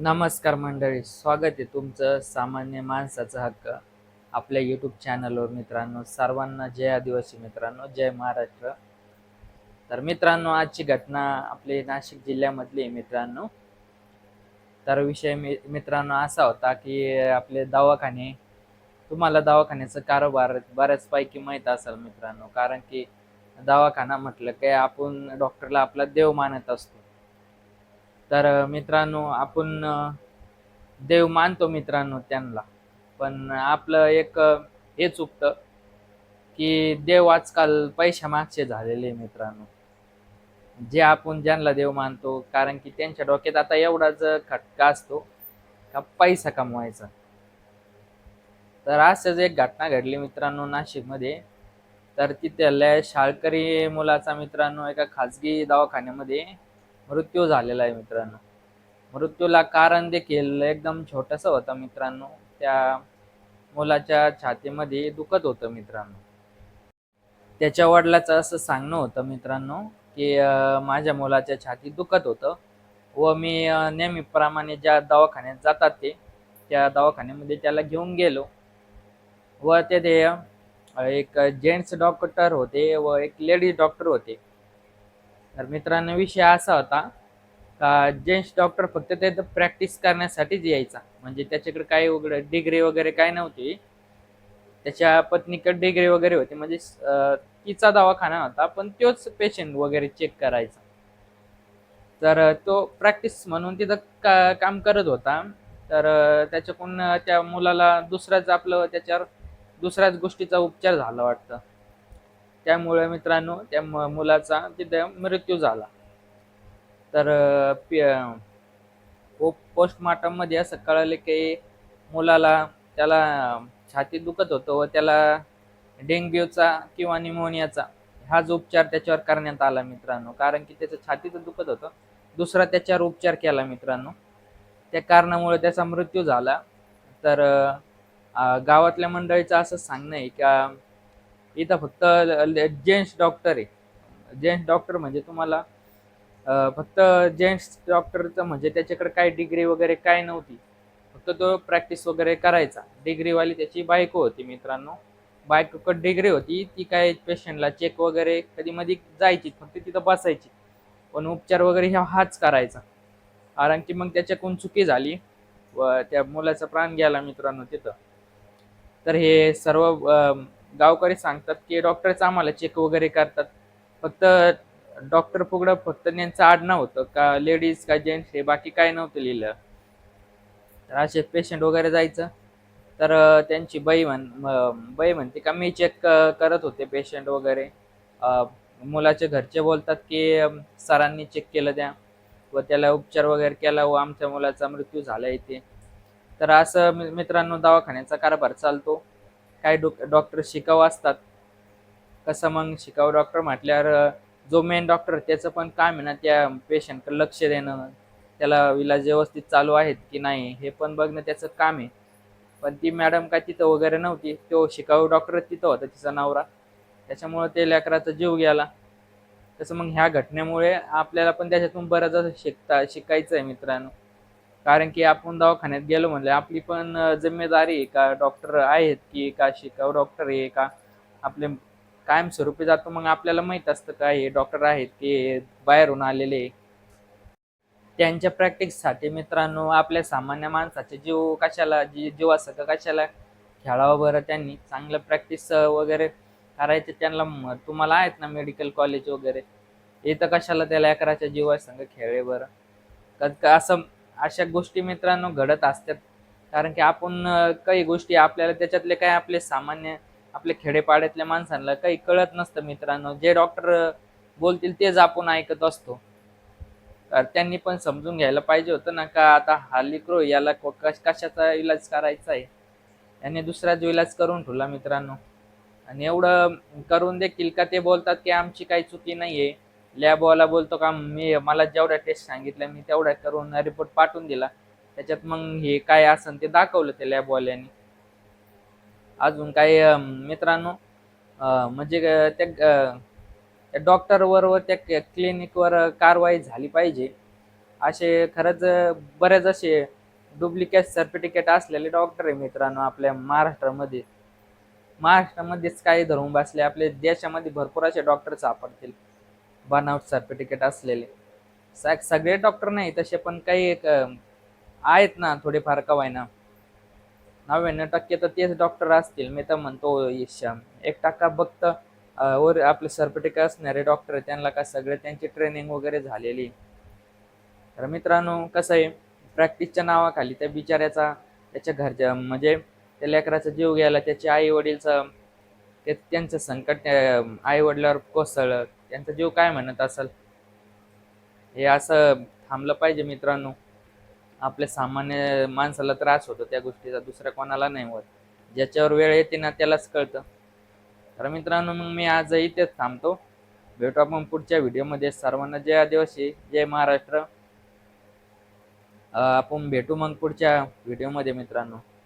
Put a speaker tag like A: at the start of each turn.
A: नमस्कार मंडळी स्वागत आहे तुमचं सामान्य माणसाचा हक्क. आपल्या यूट्यूब चॅनलवर मित्रांनो सर्वांना जय आदिवासी मित्रांनो जय महाराष्ट्र. तर मित्रांनो आजची घटना आपले नाशिक जिल्ह्यामधली आहे मित्रांनो. तर विषय मी मित्रांनो असा होता की आपले दवाखाने तुम्हाला दवाखान्याचं कारोबार बऱ्याचपैकी माहीत असेल मित्रांनो. कारण की दवाखाना म्हटलं की आपण डॉक्टरला आपला देव मानत असतो. तर मित्रांनो आपण देव मानतो मित्रांनो त्यांना. पण आपलं एक हे चुकतं की देव आजकाल पैशा मागचे झालेले मित्रांनो. जे आपण ज्यांना देव मानतो कारण की त्यांच्या डोक्यात आता एवढाच खटका असतो का पैसा कमवायचा. तर असंच एक घटना घडली मित्रांनो नाशिकमध्ये. तर तिथल्या शाळकरी मुलाचा मित्रांनो एका खाजगी दवाखान्यामध्ये मृत्यू झालेला आहे मित्रांनो. मृत्यूला कारण देखील एकदम छोटंसं होतं मित्रांनो. त्या मुलाच्या छातीमध्ये दुखत होतं मित्रांनो. त्याच्या वडिलाचं असं सांगणं होतं मित्रांनो की माझ्या मुलाच्या छातीत दुखत होतं व मी नेहमीप्रमाणे ज्या दवाखान्यात जातात ते त्या दवाखान्यामध्ये त्याला घेऊन गेलो. व ते एक जेंट्स डॉक्टर होते व एक लेडीज डॉक्टर होते. तर मित्रांनो विषय असा होता का जेंट्स डॉक्टर फक्त ते प्रॅक्टिस करण्यासाठीच यायचा. म्हणजे त्याच्याकडे काही वगैरे डिग्री वगैरे काय नव्हती. त्याच्या पत्नीकडे डिग्री वगैरे होती. म्हणजे तिचा दवाखाना होता पण तोच पेशंट वगैरे चेक करायचा. तर तो प्रॅक्टिस म्हणून तिथं का काम करत होता. तर त्याच्याकडून त्या मुलाला दुसऱ्याच आपलं त्याच्यावर दुसऱ्याच गोष्टीचा उपचार झाला वाटतं. त्यामुळे मित्रांनो त्या म- मुलाचा तिथे मृत्यू झाला. तर अं, पो मध्ये असं कळलं की मुलाला त्याला छाती दुखत होतं व त्याला डेंग्यूचा किंवा निमोनियाचा हाच उपचार त्याच्यावर करण्यात आला मित्रांनो. कारण की त्याचं तर दुखत होतं. दुसरा त्याच्यावर उपचार केला मित्रांनो. त्या कारणामुळे त्याचा मृत्यू झाला. तर गावातल्या मंडळीचं असं सांगणं आहे का इथं फक्त जेंट्स डॉक्टर आहे. जेंट्स डॉक्टर म्हणजे तुम्हाला फक्त जेंट्स डॉक्टरचं म्हणजे त्याच्याकडे काय डिग्री वगैरे काय नव्हती. फक्त तो प्रॅक्टिस वगैरे करायचा. डिग्रीवाली त्याची बायको होती मित्रांनो. बायकोकडे डिग्री होती. ती काय पेशंटला चेक वगैरे कधी मध्ये जायची. फक्त तिथं बसायची. पण उपचार वगैरे ह्या हाच करायचा. कारण की मग त्याच्याकडून चुकी झाली. व त्या मुलाचा प्राण गेला मित्रांनो तिथं. तर हे सर्व गावकरी सांगतात की डॉक्टरच आम्हाला चेक वगैरे करतात. फक्त डॉक्टर फुगडं फक्त त्यांचं आडनाव होतं का लेडीज का जेंट्स हे बाकी काय नव्हतं लिहिलं. तर असे पेशंट वगैरे जायचं. तर त्यांची बाई म्हण बाई म्हणते का मी चेक करत होते पेशंट वगैरे. मुलाच्या मुलाचे घरचे बोलतात की सरांनी चेक केलं त्या व त्याला उपचार वगैरे केला व आमच्या मुलाचा मृत्यू झाला इथे. तर असं मित्रांनो दवाखान्याचा कारभार चालतो. काय डॉक डॉक्टर शिकाऊ असतात. कसं मग शिकाऊ डॉक्टर म्हटल्यावर जो मेन डॉक्टर त्याचं पण काम आहे ना त्या पेशंटकडे लक्ष देणं. त्याला इलाज व्यवस्थित चालू आहेत की नाही हे पण बघणं त्याचं काम आहे. पण ती मॅडम काय तिथं वगैरे नव्हती तो शिकाऊ डॉक्टर तिथं होता तिचा नवरा. त्याच्यामुळे ते लेकराचा जीव गेला. तसं मग ह्या घटनेमुळे आपल्याला पण त्याच्यातून बरंच असं शिकता शिकायचं आहे मित्रांनो. कारण की आपण दवाखान्यात गेलो म्हणजे आपली पण जिम्मेदारी आहे का? डॉक्टर आहेत की का? शिकाऊ डॉक्टर आहे का? आपले कायमस्वरूपी जातो. मग आपल्याला माहीत असतं का हे डॉक्टर आहेत की बाहेरून आलेले त्यांच्या प्रॅक्टिससाठी मित्रांनो आपल्या सामान्य माणसाचे जीव कशाला जी जीवासक कशाला खेळावं बरं त्यांनी? चांगलं प्रॅक्टिस वगैरे करायचे त्यांना तुम्हाला आहेत ना मेडिकल कॉलेज वगैरे? इथं कशाला त्या लेकराच्या जीवासंग खेळे बरं? का- का असं अशा गोष्टी मित्रांनो घडत असतात. कारण की आपण काही गोष्टी आपल्याला त्याच्यातले काय आपले सामान्य आपले खेडेपाड्यातल्या माणसांना काही कळत नसतं मित्रांनो. जे डॉक्टर बोलतील तेच आपण ऐकत असतो. तर त्यांनी पण समजून घ्यायला पाहिजे होतं ना का आता हा याला को- कश- कशाचा इलाज करायचा आहे? याने दुसरा जो इलाज करून ठेवला मित्रांनो. आणि एवढं करून देखील का ते बोलतात की आमची काही चुकी नाही आहे लॅबवाला बोलतो का मी मला जेवढ्या टेस्ट सांगितल्या मी तेवढ्या करून रिपोर्ट पाठवून दिला. त्याच्यात मग हे काय असन ते दाखवलं ते लॅबवाल्याने अजून काही मित्रांनो म्हणजे त्या त्या डॉक्टरवर व त्या क्लिनिकवर कारवाई झाली पाहिजे. असे खरंच बरेच असे डुप्लिकेट सर्टिफिकेट असलेले डॉक्टर आहे मित्रांनो आपल्या महाराष्ट्रामध्ये. महाराष्ट्रामध्येच काही धरून बसले आपल्या देशामध्ये भरपूर असे डॉक्टर सापडतील. बर्नआउट सर्टिफिकेट असलेले. सग सगळे डॉक्टर नाही तसे पण काही एक आहेत ना थोडेफार का ना नव्याण्णव टक्के तर तेच डॉक्टर असतील. मी तर म्हणतो एक टक्का फक्त वर आपले सर्टिफिकेट असणारे डॉक्टर त्यांना का सगळे त्यांची ट्रेनिंग वगैरे झालेली. तर मित्रांनो कसं आहे? प्रॅक्टिसच्या नावाखाली त्या बिचाऱ्याचा त्याच्या घरच्या म्हणजे त्या लेकराचा जीव गेला त्याचे आई वडीलचं ते त्यांचं संकट आई वडिलावर कोसळलं. त्यांचा जीव काय म्हणत असेल? हे असं थांबलं पाहिजे मित्रांनो. आपल्या सामान्य माणसाला त्रास होतो त्या गोष्टीचा दुसऱ्या कोणाला नाही होत. ज्याच्यावर वेळ येते ना त्यालाच कळतं. तर मित्रांनो मग मी आज इथेच थांबतो. भेटू आपण पुढच्या व्हिडिओमध्ये. सर्वांना जय आदिवासी जय महाराष्ट्र. आपण भेटू मग पुढच्या व्हिडिओमध्ये मित्रांनो.